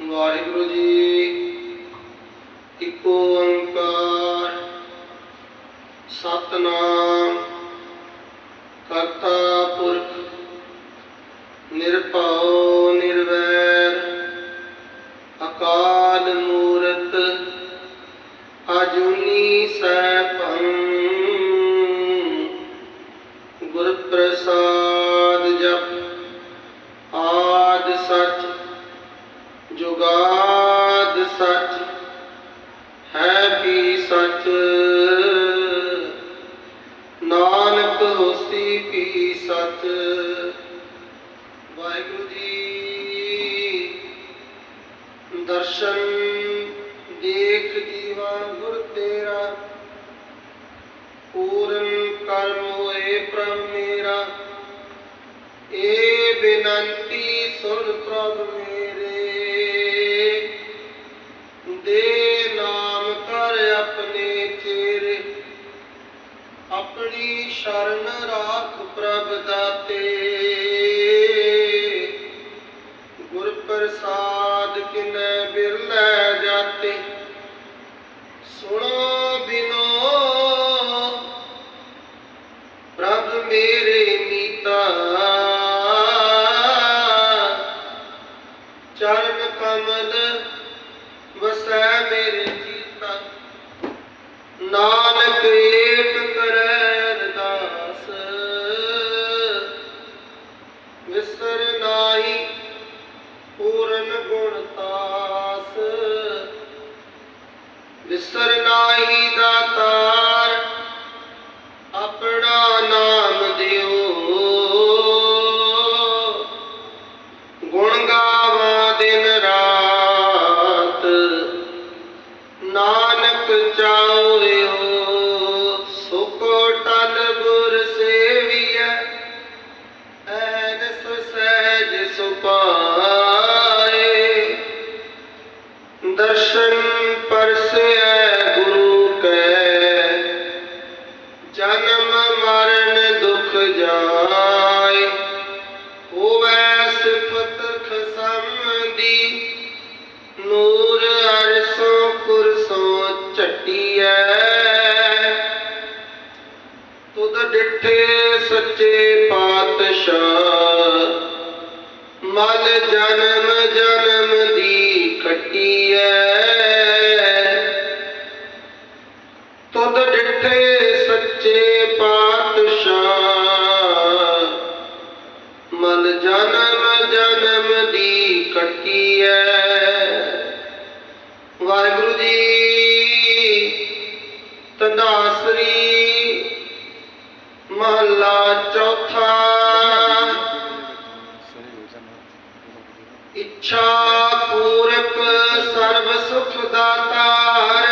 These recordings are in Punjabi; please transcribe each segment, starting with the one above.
ਵਾਹਿਗੁਰੂ ਜੀ ਇੱਕ ਓੰਕਾਰ ਸਤਨਾਮ ਕਰਤਾ ਪੁਰਖ ਨਿਰਭਉ ਨਿਰਵੈਰ ਅਕਾਲ ਹੈ ਵੀ ਸਚ? ਨਾਨਕ ਹੋਸੀ ਵੀ ਸਚ? ਵਾਹਿਗੁਰੂ ਜੀ, ਦਰਸ਼ਨ ਦੇਖ ਜੀਵਾ ਗੁਰ ਤੇਰਾ। ਪੂਰਨ ਕਰਮ ਹੋਏ ਪ੍ਰਭ ਮੇਰਾ। ਏ ਬੇਨੰਤੀ ਸੁਣ ਪ੍ਰਭ ਮੇਰੇ। ਦੇ ਆਪਣੀ ਸ਼ਰਨ ਰਾਖ ਪ੍ਰਭ ਦਾਤੇ। ਗੁਰ ਪ੍ਰਸਾਦ ਕਿਨੈ ਬਿਰਲੇ ਜਾਤੇ। ਸੁਣੋ ਬਿਨੋ, ਪ੍ਰਭ ਮੇਰੇ ਮੀਤਾ ਚਰਨ ਕਮਲ ਵਸੈ ਮੇਰੇ ਜੀਤਾ। ਨਾਨਕ ਜਨਮ ਮਰਨ ਦੁਖ ਜਾਏ। ਹੋਵੈ ਸਿਫਤ ਖਸਮ ਦੀ ਨੂਰ ਅਰਸੋਂ ਕੁਰਸੋਂ ਚੱਟੀਐ ਤੁਧ ਡਿਠੇ ਸੱਚੇ ਪਾਤਸ਼ਾਹ ਮਨ ਜਨਮ ਜਨਮ ਦੀ ਖੱਟੀ ਮਨ ਜਨਮ ਜਨਮ ਦੀ ਕੱਟੀਐ। ਵਾਹਿਗੁਰੂ ਜੀ, ਤੰਦਾਸਰੀ ਮਹੱਲਾ ਚੌਥਾ। ਇੱਛਾ ਪੂਰਕ ਸਰਬ ਸੁਖ ਦਾਤਾਰ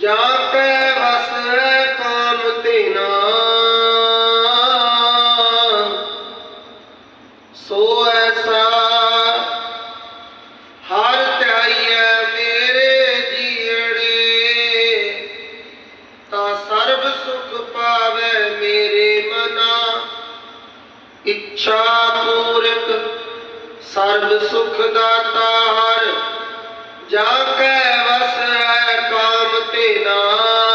ਜਾਂ ਕੈ ਇੱਛਾ ਪੂਰਕ ਸਰਬ ਸੁਖ ਦਾਤਾਰ ਜਾ ਕੈ ਵਸ ਹੈ ਕਾਮ ਤੇਨਾ ਸੋ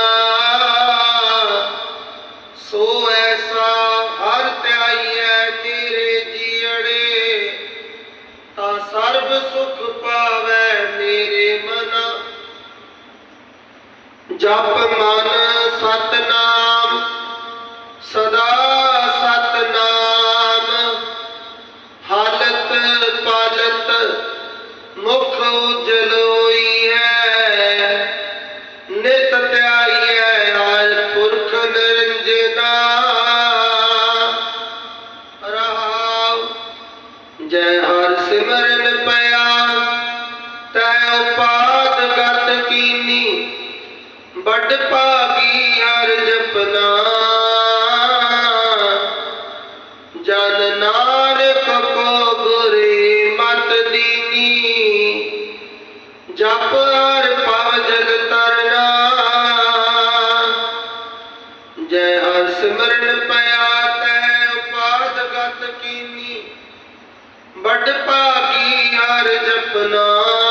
ਜੈ ਹਰ ਸਿਮਰਨ ਪਿਆ। ਤੈ ਉਪਾਦ ਗਤ ਕੀਨੀ ਵੱਡ ਭਾਗੀ ਹਰ ਜਪਨਾ। ਵੱਡ ਭਾਗੀ ਹਰ ਜਪਨਾ।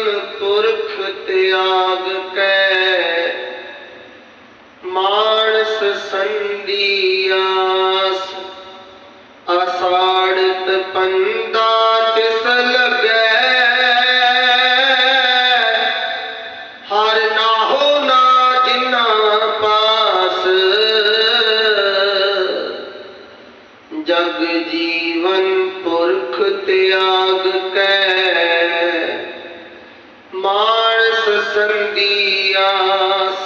ਜੀਵਨ ਪੁਰਖ ਤਿਆਗ ਕੈ। ਮਾਨਸ ਸੰਦੀਆਸ ਅਸਾੜਤ ਪੰਦਾ ਤਿਸ ਲਗੈ। ਹਰ ਨਾਹੋ ਨਾ ਜਿਨਾ ਪਾਸ, ਜਗ ਜੀਵਨ ਪੁਰਖ ਤਿਆਗ। ਸੰਦੀਆਸ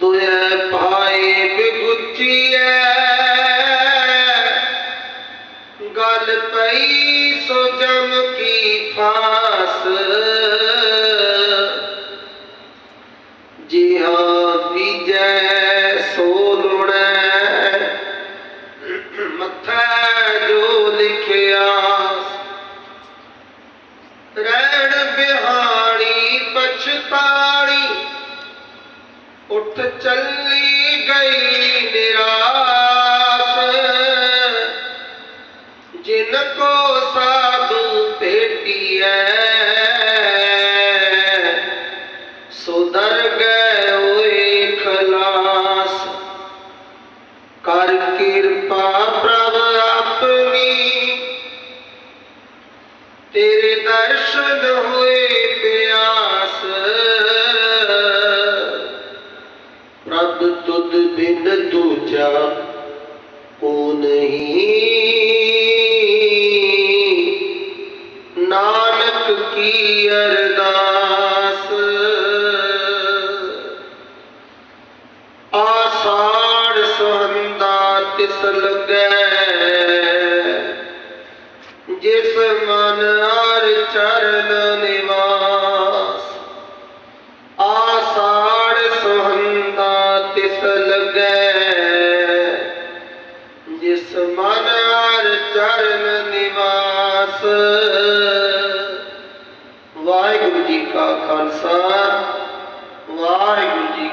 ਦੁਇ ਭਾਏ ਬਿਗੁਚੀਐ ਗੱਲ ਪਈ ਸੋ ਜਮ ਕੀ ਫਾਸ। ਉੱਠ ਚੱਲੀ ਦੂਜਾ ਕੋ ਨਹੀਂ। ਨਾਨਕ ਕੀ ਅਰਦਾਸ। ਆਸਾੜ ਸੁਹੰਦਾ ਤਿਸ ਲਗੈ। ਜਿਸ ਮਨ ਹਰ ਚਰਨ ਨਿਵਾ ਜਿਸ ਮਨ ਹਰ ਚਰਨ ਨਿਵਾਸ। ਵਾਹਿਗੁਰੂ ਜੀ ਕਾ ਖਾਲਸਾ ਵਾਹਿਗੁਰੂ ਜੀ